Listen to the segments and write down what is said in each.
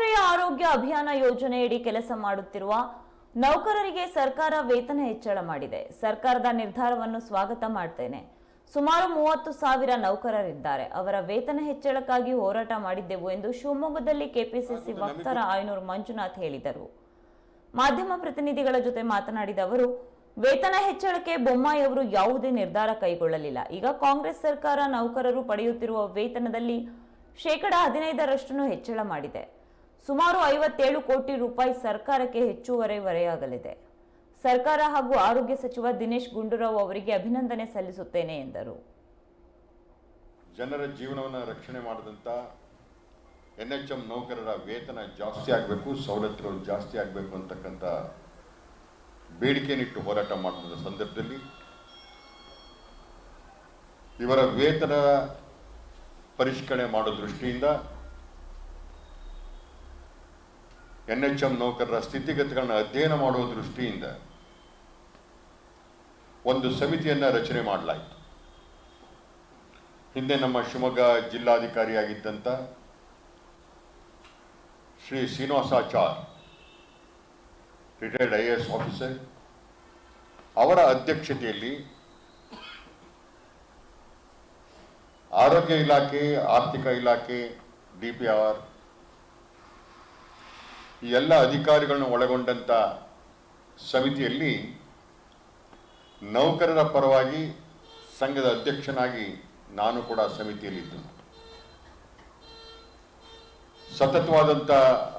ರಾಷ್ಟ್ರೀಯ ಆರೋಗ್ಯ ಅಭಿಯಾನ ಯೋಜನೆಯಡಿ ಕೆಲಸ ಮಾಡುತ್ತಿರುವ ನೌಕರರಿಗೆ ಸರ್ಕಾರ ವೇತನ ಹೆಚ್ಚಳ ಮಾಡಿದೆ. ಸರ್ಕಾರದ ನಿರ್ಧಾರವನ್ನು ಸ್ವಾಗತ ಮಾಡ್ತೇನೆ. ಸುಮಾರು ಮೂವತ್ತು ಸಾವಿರ ನೌಕರರಿದ್ದಾರೆ. ಅವರ ವೇತನ ಹೆಚ್ಚಳಕ್ಕಾಗಿ ಹೋರಾಟ ಮಾಡಿದ್ದೆವು ಎಂದು ಶಿವಮೊಗ್ಗದಲ್ಲಿ ಕೆಪಿಸಿಸಿ ವಕ್ತಾರ ಆಯನೂರು ಮಂಜುನಾಥ್ ಹೇಳಿದರು. ಮಾಧ್ಯಮ ಪ್ರತಿನಿಧಿಗಳ ಜೊತೆ ಮಾತನಾಡಿದ ಅವರು ವೇತನ ಹೆಚ್ಚಳಕ್ಕೆ ಬೊಮ್ಮಾಯಿ ಅವರು ಯಾವುದೇ ನಿರ್ಧಾರ ಕೈಗೊಳ್ಳಲಿಲ್ಲ. ಈಗ ಕಾಂಗ್ರೆಸ್ ಸರ್ಕಾರ ನೌಕರರು ಪಡೆಯುತ್ತಿರುವ ವೇತನದಲ್ಲಿ ಶೇಕಡ ಹದಿನೈದರಷ್ಟನ್ನು ಹೆಚ್ಚಳ ಮಾಡಿದೆ. ಸುಮಾರು ಐವತ್ತೇಳು ಕೋಟಿ ರೂಪಾಯಿ ಸರ್ಕಾರಕ್ಕೆ ಹೆಚ್ಚುವರಿ ಹೊರೆಯಾಗಲಿದೆ. ಸರ್ಕಾರ ಹಾಗೂ ಆರೋಗ್ಯ ಸಚಿವ ದಿನೇಶ್ ಗುಂಡೂರಾವ್ ಅವರಿಗೆ ಅಭಿನಂದನೆ ಸಲ್ಲಿಸುತ್ತೇನೆ ಎಂದರು. ಜನರ ಜೀವನವನ್ನು ರಕ್ಷಣೆ ಮಾಡಿದಂಥ ಎನ್ ಎಚ್ ಎಂ ನೌಕರರ ವೇತನ ಜಾಸ್ತಿ ಆಗಬೇಕು, ಸವಲತ್ತುಗಳು ಜಾಸ್ತಿ ಆಗಬೇಕು ಅಂತಕ್ಕಂಥ ಬೇಡಿಕೆನಿಟ್ಟು ಹೋರಾಟ ಮಾಡಿದ ಸಂದರ್ಭದಲ್ಲಿ ಇವರ ವೇತನ ಪರಿಷ್ಕರಣೆ ಮಾಡೋ ದೃಷ್ಟಿಯಿಂದ ಎನ್ ಎಚ್ ಎಂ ನೌಕರರ ಸ್ಥಿತಿಗತಿಗಳನ್ನು ಅಧ್ಯಯನ ಮಾಡುವ ದೃಷ್ಟಿಯಿಂದ ಒಂದು ಸಮಿತಿಯನ್ನು ರಚನೆ ಮಾಡಲಾಯಿತು. ಹಿಂದೆ ನಮ್ಮ Shivamogga ಜಿಲ್ಲಾಧಿಕಾರಿಯಾಗಿದ್ದಂಥ Shri Srinivasachar retired I A S officer ಅವರ ಅಧ್ಯಕ್ಷತೆಯಲ್ಲಿ ಆರೋಗ್ಯ ಇಲಾಖೆ, ಆರ್ಥಿಕ ಇಲಾಖೆ, ಡಿ ಪಿ ಆರ್ ಈ ಎಲ್ಲ ಅಧಿಕಾರಿಗಳನ್ನು ಒಳಗೊಂಡಂಥ ಸಮಿತಿಯಲ್ಲಿ ನೌಕರರ ಪರವಾಗಿ ಸಂಘದ ಅಧ್ಯಕ್ಷನಾಗಿ ನಾನು ಕೂಡ ಸಮಿತಿಯಲ್ಲಿದ್ದು ಸತತವಾದಂಥ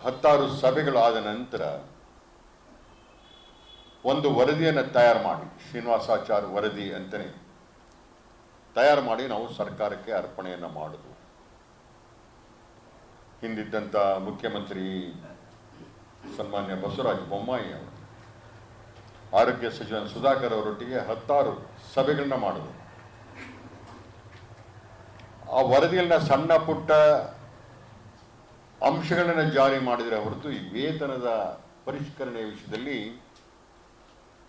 ಹತ್ತಾರು ಸಭೆಗಳಾದ ನಂತರ ಒಂದು ವರದಿಯನ್ನು ತಯಾರು ಮಾಡಿ, ಶ್ರೀನಿವಾಸಾಚಾರ್ ವರದಿ ಅಂತಲೇ ತಯಾರು ಮಾಡಿ ನಾವು ಸರ್ಕಾರಕ್ಕೆ ಅರ್ಪಣೆಯನ್ನು ಮಾಡಿದ್ವು ಹಿಂದಿದ್ದಂಥ ಮುಖ್ಯಮಂತ್ರಿ ಸನ್ಮಾನ್ಯ ಬಸವರಾಜ ಬೊಮ್ಮಾಯಿ ಅವರು. ಆರೋಗ್ಯ ಸಚಿವ ಸುಧಾಕರ್ ಅವರೊಟ್ಟಿಗೆ ಹತ್ತಾರು ಸಭೆಗಳನ್ನ ಮಾಡಿದರು ಆ ವರದಿಯಲ್ಲಿನ ಸಣ್ಣ ಪುಟ್ಟ ಅಂಶಗಳನ್ನು ಜಾರಿ ಮಾಡಿದರೆ ಹೊರತು ಈ ವೇತನದ ಪರಿಷ್ಕರಣೆ ವಿಷಯದಲ್ಲಿ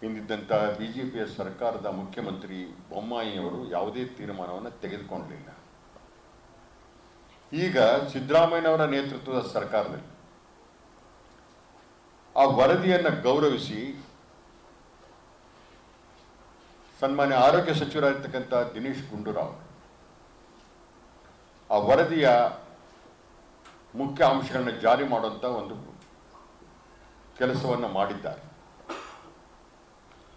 ಹಿಂದಿದ್ದಂಥ ಬಿಜೆಪಿಯ ಸರ್ಕಾರದ ಮುಖ್ಯಮಂತ್ರಿ ಬೊಮ್ಮಾಯಿ ಅವರು ಯಾವುದೇ ತೀರ್ಮಾನವನ್ನು ತೆಗೆದುಕೊಂಡಿಲ್ಲ. ಈಗ ಸಿದ್ದರಾಮಯ್ಯನವರ ನೇತೃತ್ವದ ಸರ್ಕಾರದಲ್ಲಿ ಆ ವರದಿಯನ್ನು ಗೌರವಿಸಿ ಸನ್ಮಾನ್ಯ ಆರೋಗ್ಯ ಸಚಿವರಾಗಿರ್ತಕ್ಕಂಥ ದಿನೇಶ್ ಗುಂಡೂರಾವ್. ಆ ವರದಿಯ ಮುಖ್ಯ ಅಂಶಗಳನ್ನ ಜಾರಿ ಮಾಡುವಂಥ ಒಂದು ಕೆಲಸವನ್ನು ಮಾಡಿದ್ದಾರೆ.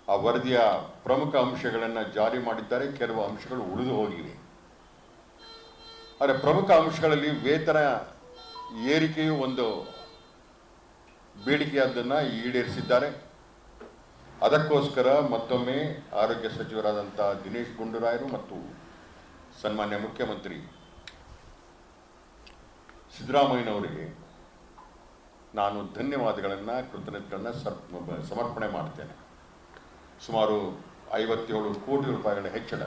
ಆ ವರದಿಯ ಪ್ರಮುಖ ಅಂಶಗಳನ್ನು ಜಾರಿ ಮಾಡಿದ್ದಾರೆ. ಕೆಲವು ಅಂಶಗಳು ಉಳಿದು ಹೋಗಿವೆ. ಆದರೆ ಪ್ರಮುಖ ಅಂಶಗಳಲ್ಲಿ ವೇತನ ಏರಿಕೆಯು ಒಂದು ಬೇಡಿಕೆಯಾದ್ದನ್ನು ಈಡೇರಿಸಿದ್ದಾರೆ. ಅದಕ್ಕೋಸ್ಕರ ಮತ್ತೊಮ್ಮೆ ಆರೋಗ್ಯ ಸಚಿವರಾದಂಥ ದಿನೇಶ್ ಗುಂಡೂರಾಯರು ಮತ್ತು ಸನ್ಮಾನ್ಯ ಮುಖ್ಯಮಂತ್ರಿ ಸಿದ್ದರಾಮಯ್ಯನವರಿಗೆ ನಾನು ಧನ್ಯವಾದಗಳನ್ನು, ಕೃತಜ್ಞತೆಗಳನ್ನು ಸಮರ್ಪಣೆ ಮಾಡ್ತೇನೆ. ಸುಮಾರು ಐವತ್ತೇಳು ಕೋಟಿ ರೂಪಾಯಿಗಳ ಹೆಚ್ಚಳ.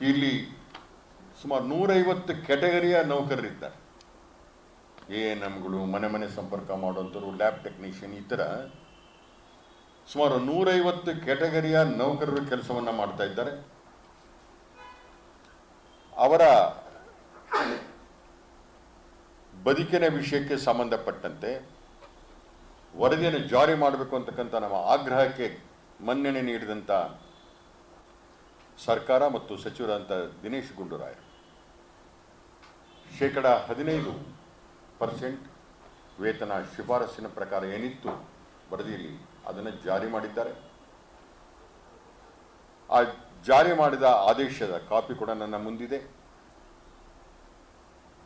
ಇಲ್ಲಿ ಸುಮಾರು ನೂರೈವತ್ತು ಕ್ಯಾಟಗರಿಯ ನೌಕರರಿದ್ದಾರೆ. ಎ ಎನ್ ಎಮ್ಗಳು ಮನೆ ಮನೆ ಸಂಪರ್ಕ ಮಾಡುವಂಥವ್ರು ಲ್ಯಾಬ್ ಟೆಕ್ನಿಷಿಯನ್ ಈ ಥರ ಸುಮಾರು ನೂರೈವತ್ತು ಕ್ಯಾಟಗರಿಯ ನೌಕರರು ಕೆಲಸವನ್ನು ಮಾಡ್ತಾ ಇದ್ದಾರೆ. ಅವರ ಬದುಕಿನ ವಿಷಯಕ್ಕೆ ಸಂಬಂಧಪಟ್ಟಂತೆ ವರದಿಯನ್ನು ಜಾರಿ ಮಾಡಬೇಕು ಅಂತಕ್ಕಂಥ ನಮ್ಮ ಆಗ್ರಹಕ್ಕೆ ಮನ್ನಣೆ ನೀಡಿದಂಥ ಸರ್ಕಾರ ಮತ್ತು ಸಚಿವರಾದಂಥ ದಿನೇಶ್ ಗುಂಡೂರಾಯರು ಶೇಕಡ ಹದಿನೈದು ಪರ್ಸೆಂಟ್ ವೇತನ ಶಿಫಾರಸ್ಸಿನ ಪ್ರಕಾರ ಏನಿತ್ತು ವರದಿಯಲ್ಲಿ ಅದನ್ನು ಜಾರಿ ಮಾಡಿದ್ದಾರೆ. ಆ ಜಾರಿ ಮಾಡಿದ ಆದೇಶದ ಕಾಪಿ ಕೂಡ ನನ್ನ ಮುಂದಿದೆ.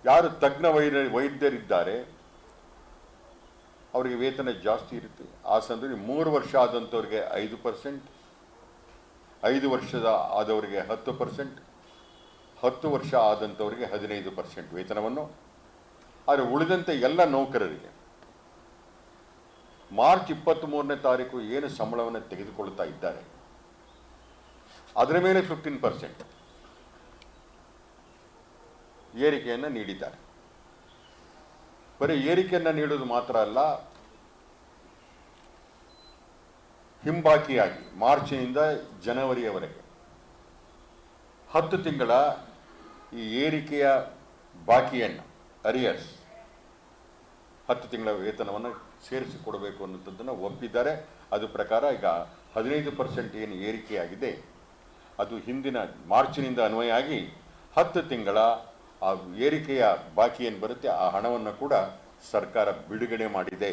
ಯಾರು ತಜ್ಞ ವೈದ್ಯ ವೈದ್ಯರಿದ್ದಾರೆ, ಅವರಿಗೆ ವೇತನ ಜಾಸ್ತಿ ಇರುತ್ತೆ. ಆ ಸಂದರ್ಭದಲ್ಲಿ ಮೂರು ವರ್ಷ ಆದಂಥವ್ರಿಗೆ ಐದು ಪರ್ಸೆಂಟ್, ಐದು ವರ್ಷದ ಆದವರಿಗೆ ಹತ್ತು ಪರ್ಸೆಂಟ್, ಹತ್ತು ವರ್ಷ ಆದಂಥವರಿಗೆ ಹದಿನೈದು ಪರ್ಸೆಂಟ್ ವೇತನವನ್ನು ಆದರೆ ಉಳಿದಂತೆ ಎಲ್ಲ ನೌಕರರಿಗೆ. ಮಾರ್ಚ್ ಇಪ್ಪತ್ತ್ ಮೂರನೇ ತಾರೀಕು ಏನು ಸಂಬಳವನ್ನು ತೆಗೆದುಕೊಳ್ಳುತ್ತಾ ಇದ್ದಾರೆ? ಅದರ ಮೇಲೆ ಫಿಫ್ಟೀನ್ ಪರ್ಸೆಂಟ್ ಏರಿಕೆಯನ್ನು ನೀಡಿದ್ದಾರೆ. ಬರೀ ಏರಿಕೆಯನ್ನು ನೀಡೋದು ಮಾತ್ರ ಅಲ್ಲ, ಹಿಂಬಾಕಿಯಾಗಿ ಮಾರ್ಚ್ನಿಂದ ಜನವರಿಯವರೆಗೆ ಹತ್ತು ತಿಂಗಳ ಈ ಏರಿಕೆಯ ಬಾಕಿಯನ್ನು ಅರಿಯರ್ಸ್ ಹತ್ತು ತಿಂಗಳ ವೇತನವನ್ನು ಸೇರಿಸಿ ಕೊಡಬೇಕು ಅನ್ನೋಂಥದ್ದನ್ನು ಒಪ್ಪಿದ್ದಾರೆ. ಅದು ಪ್ರಕಾರ ಈಗ ಹದಿನೈದು ಪರ್ಸೆಂಟ್ ಏನು ಏರಿಕೆಯಾಗಿದೆ, ಅದು ಹಿಂದಿನ ಮಾರ್ಚ್ನಿಂದ ಅನ್ವಯ ಆಗಿ ಹತ್ತು ತಿಂಗಳ ಆ ಏರಿಕೆಯ ಬಾಕಿ ಏನು ಬರುತ್ತೆ, ಆ ಹಣವನ್ನು ಕೂಡ ಸರ್ಕಾರ ಬಿಡುಗಡೆ ಮಾಡಿದೆ.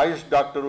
ಆಯುಷ್ ಡಾಕ್ಟರು